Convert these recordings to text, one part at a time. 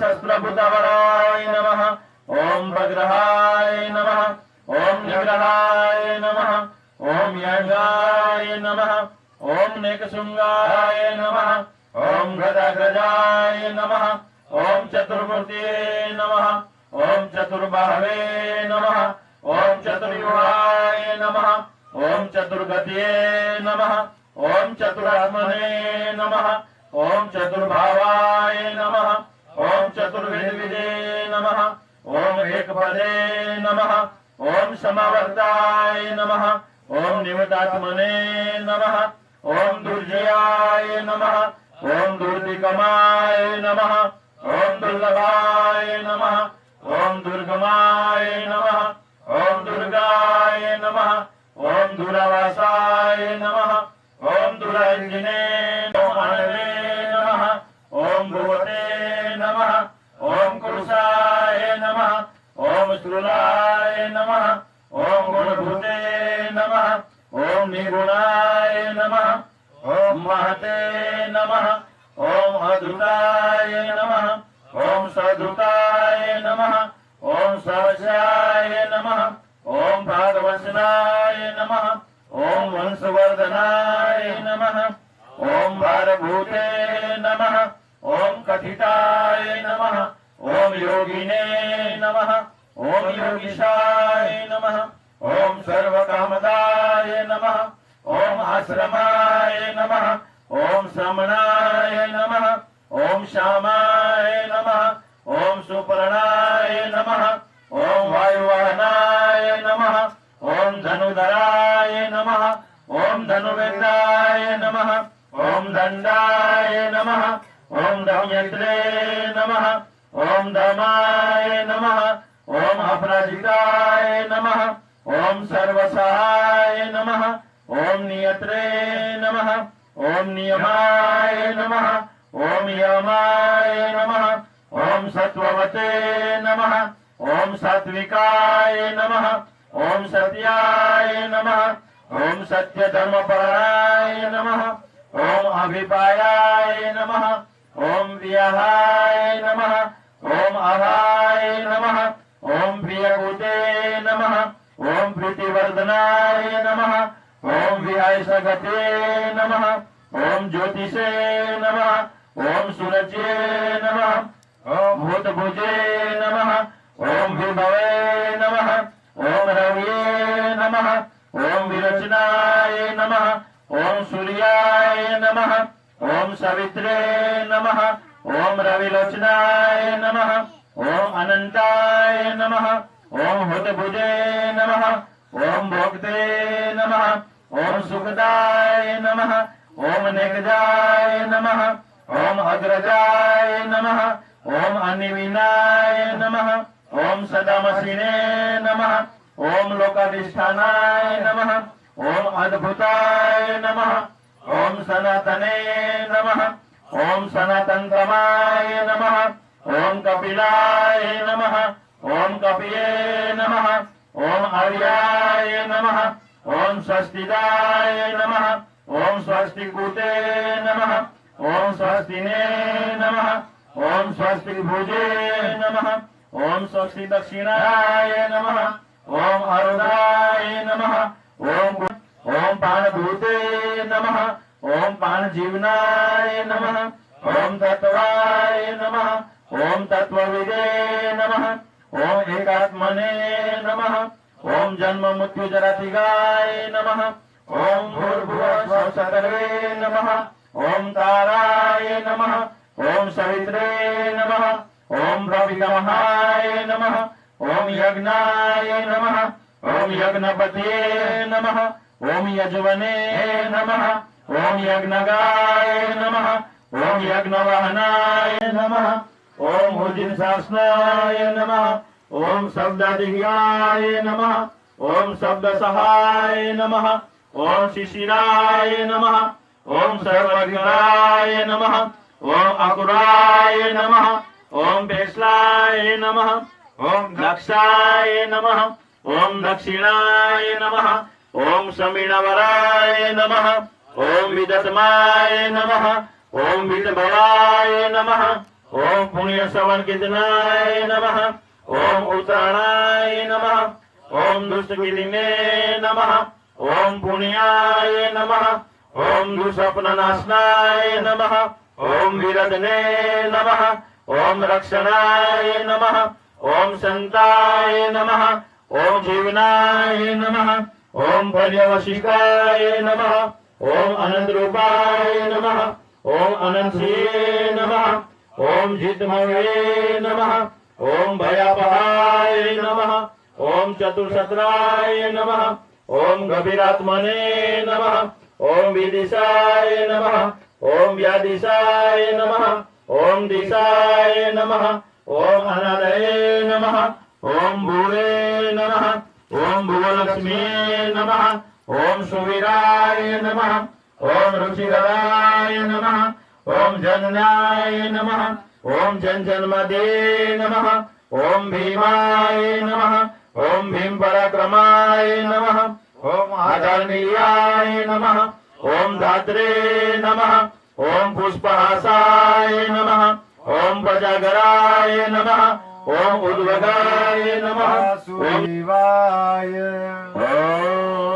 सहस्रभूतवराय नमः ॐ भद्रहाय नमः ॐ निग्रहाय नमः ॐ यज्ञाय नमः ॐ नेकशृङ्गाय नमः ॐ गदाग्रजाय नमः ॐ चतुर्मूर्तये नमः ॐ चतुर्बाहवे नमः ॐ चतुर्युगाय नमः ॐ चतुर्गतये नमः ॐ चतुरात्मने नमः ॐ चतुर्भावाय नमः ॐ चतुर्विधविदे नमः ॐ एकपदे नमः ॐ समावर्ताय नमः ॐ निवतात्मने नमः ॐ दुर्जयाय नमः ॐ दुर्दिगमाय नमः ॐ दुर्लभाय नमः ॐ दुर्गमाय नमः ॐ दुर्गाय नमः ॐ दुरावासाय नमः ॐ दुरञ्जने श्रुलाय नमः ॐ गुणभूते नमः ॐ निर्गुणाय नमः ॐ महते नमः ॐ अधृताय नमः ॐ सधृताय नमः ॐ सहस्राय नमः ॐ भागवसनाय नमः ॐ वंशवर्धनाय नमः ॐ भारभूते नमः ॐ कथिताय नमः ॐ योगिने नमः ॐ योगीशाय नमः ॐ सर्वकामदाय नमः ॐ आश्रमाय नमः ॐ श्रमणाय नमः ॐ श्यामाय नमः ॐ सुपर्णाय नमः ॐ वायुवाहनाय नमः ॐ धनुधराय नमः ॐ धनुवेदाय नमः ॐ दण्डाय नमः ॐ दमयन्त्रे नमः ॐ धमाय नमः ॐ अपराजिताय नमः ॐ सर्वसहाय नमः ॐ नियत्रे नमः ॐ नियमाय नमः ॐ यमाय नमः ॐ सत्त्ववते नमः ॐ सात्विकाय नमः ॐ सत्याय नमः ॐ सत्यधर्मपराय नमः ॐ अभिपायाय नमः ॐ व्याहाय नमः ॐ अहाय नमः प्रियभूते नमः ॐ प्रीतिवर्धनाय नमः ॐ विहायसगते नमः ॐ ज्योतिषे नमः ॐ सुरजे नमः ॐ भूतभुजे नमः ॐ विभवे नमः ॐ रवये नमः ॐ विरचनाय नमः ॐ सूर्याय नमः ॐ सवित्रे नमः ॐ रविलोचनाय नमः ॐ अनन्ताय नमः ॐ हुतभुजे नमः ॐ भोक्ते नमः ॐ सुखदाय नमः ॐ नेकजाय नमः ॐ अग्रजाय नमः ॐ अनिविनाय नमः ॐ सदामसिने नमः ॐ लोकाधिष्ठानाय नमः ॐ अद्भुताय नमः ॐ सनातने नमः ॐ सनातनतमाय नमः ॐ कपिलाय नमः ॐ कपिये नमः ॐ आर्याय नमः ॐ स्वस्तिदाय नमः ॐ स्वस्तिकूते नमः ॐ स्वस्तिने नमः स्वस्ति भुजे नमः ॐ स्वस्ति दक्षिणाय नमः ॐ अरुणाय नमः ॐ ॐ पाणभूते नमः ॐ पाणजीवनाय नमः ॐ तत्वाय नमः ॐ तत्त्वविदे नम ॐ एकात्मने नमः ॐ जन्म मृत्यु जरातिगाय नमः ॐ भूर्भुवः सर्वे नमः ॐ ताराय नमः ॐ सवित्रे नम ॐ प्रवितमहाय नम ॐ यज्ञाय नम ॐ यज्ञपते नमः ॐ यज्वने नमः ॐ यज्ञगाय नमः ॐ यज्ञवाहनाय नमः ॐ ऊर्जिनशासनाय नमः ॐ शब्दाधिगाय नमः शब्द सहाय नमः ॐ शिशिराय नमः ॐ सर्वज्ञाय नमः ॐ अकुराय नमः ॐ पेश्लाय नमः ॐ दक्षाय नमः ॐ दक्षिणाय नमः ॐ समीणवराय नमः ॐ विदतमाय नमः ॐ विदभवाय नमः ओम पुण्य श्रवण कीर्तनाय नमः ओम उत्तरायणाय नमः ओम दुष्ट कीर्तिने नमः ओम पुण्याय नमः ओम दुष्स्वप्न नाशनाय नमः ओम विरदने नमः ओम रक्षणाय नमः ओम संताय नमः ओम जीवनाय नमः ओम पर्यवशिकाय नमः ओम अनंत रूपाय नमः ओम अनंते नमः ओम जितमवे नमः ओम भयापहाय नमः ओम चतुर्शत्राय नमः ओम गभीरात्मने नमः ओम विदिशाय नमः ओम व्यादिशाय नमः ओम दिशाय नमः ओम अनादये नमः ओम भूरे नमः ओम भुवलक्ष्मी नमः ओम सुवीराय नमः ओम ऋषिधराय नमः ओम जननाय नमः। ओम जनजन्मदे नमः। ओम भीमाय नमः। ओम भीम पराक्रमाय नमः। ओम आदरणीयाय नमः। ओम धात्रे नमः। ओम पुष्पहासाय नमः। ओम प्रजागराय नमः। ओम उद्वगाय नमः। ओम वासुदेवाय। ॐ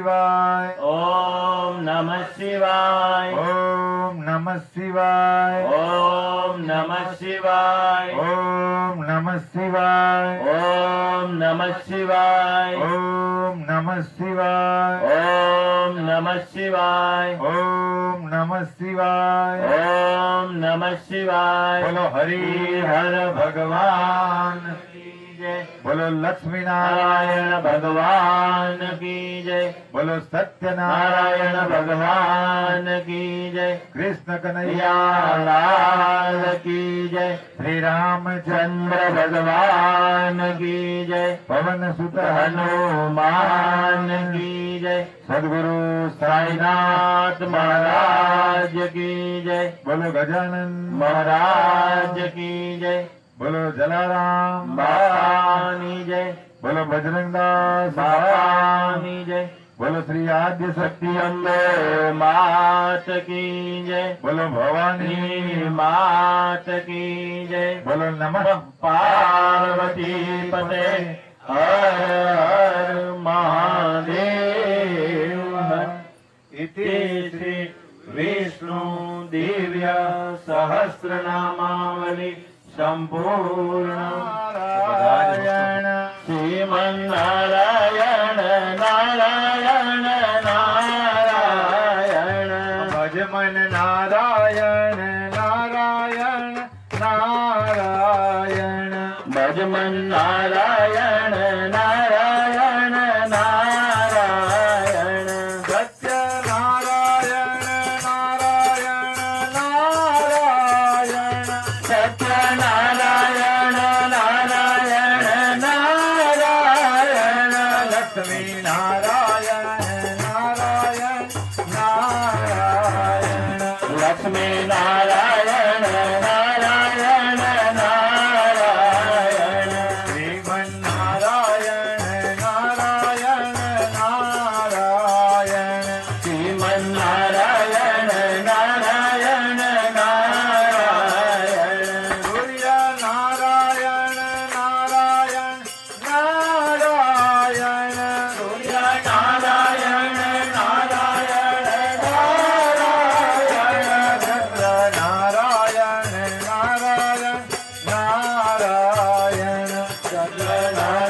शिवाय ॐ नमः शिवाय ॐ नमः शिवाय ॐ नमः शिवाय ॐ नमः शिवाय ॐ नमः शिवाय ॐ नमः शिवाय ॐ नमः शिवाय ॐ नमः शिवाय ॐ नमः शिवाय बोलो हरि हर भगवान બોલો લક્ષ્મીનારાયણ ભગવાન કી જય. બોલો સત્યનારાયણ ભગવાન કી જય. કૃષ્ણ કનૈયાલાલ કી જય. શ્રી રામચંદ્ર ભગવાન કી જય. પવન સુત હનુમાન કી જય. સદગુરુ સાઈનાથ મહારાજ કી જય. બોલો ગજાનન મહારાજ કી જય. બોલો જલારામ બાબાની જય. બોલો બજરંગદાસ બાબાની જય. બોલો શ્રી આદ્ય શક્તિ અંબે માત કી જય. બોલો ભવાની માત કી જય. બોલો નમઃ પાર્વતી પતે. હર હર મહાદેવ. ઇતિ શ્રી વિષ્ણુ દિવ્ય સહસ્રનામાવલી. सम्पूर्ण श्रीमन्नारायण। Satya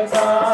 Alexa.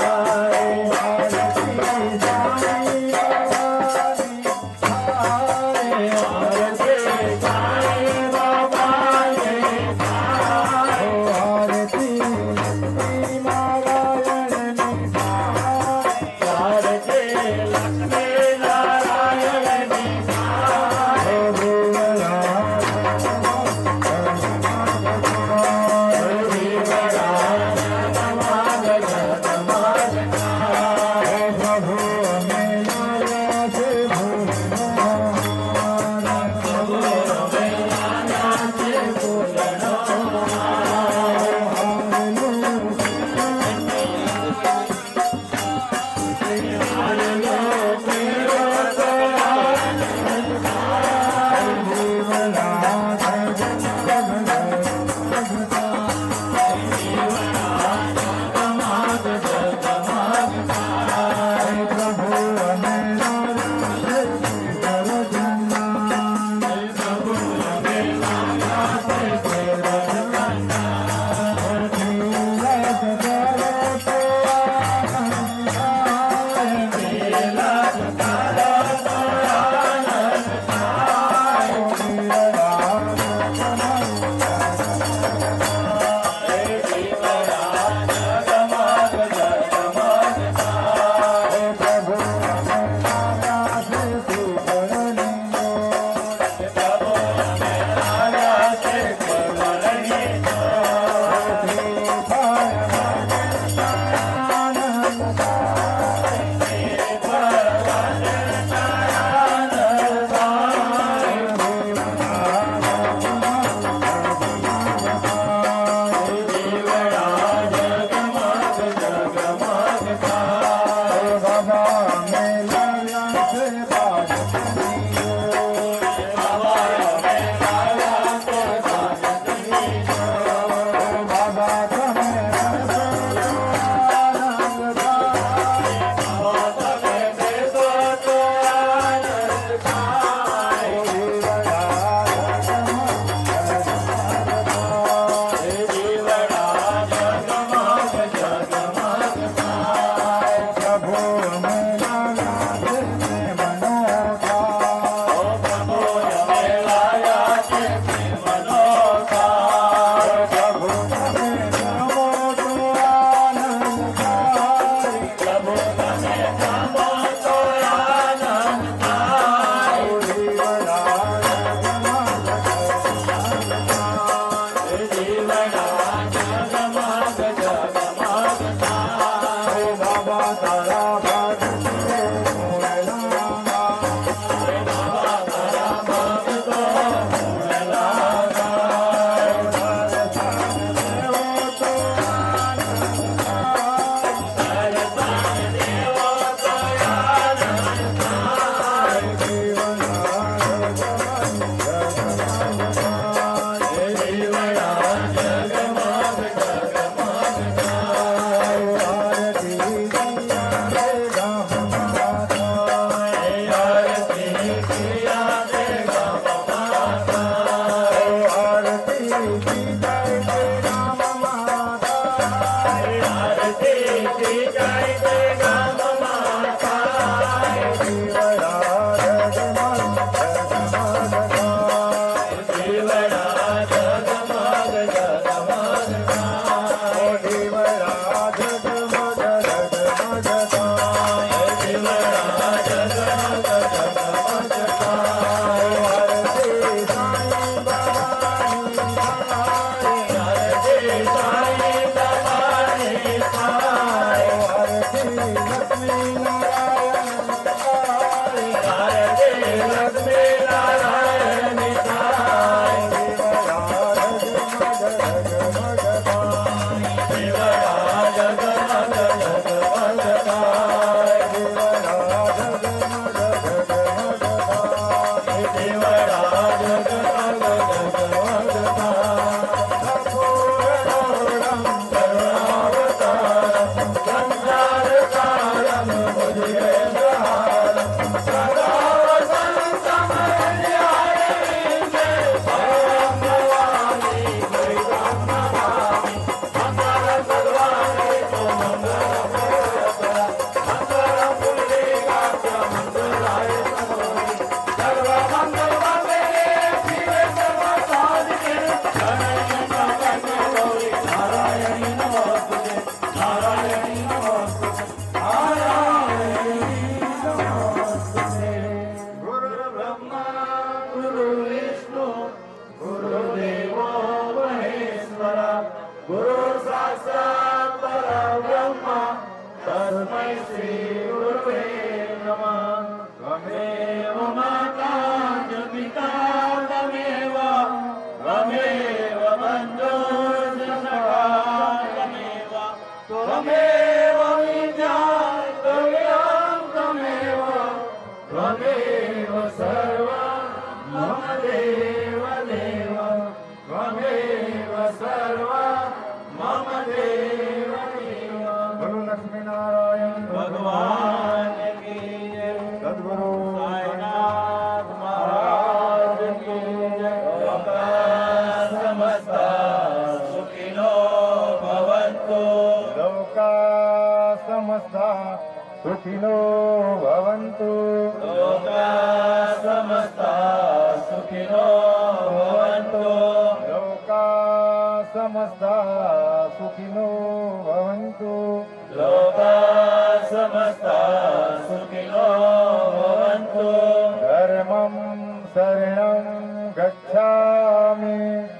शरणं गच्छामि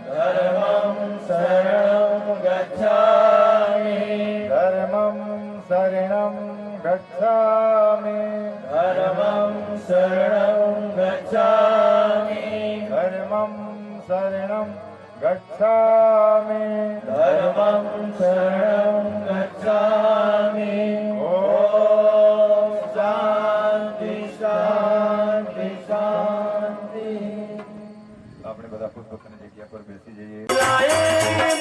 धर्मं शरणं गच्छामि धर्मं शरणं गच्छामि धर्मं शरणं गच्छामि धर्मं शरणं गच्छामि धर्मं शरणं गच्छामि ओ मैसेज है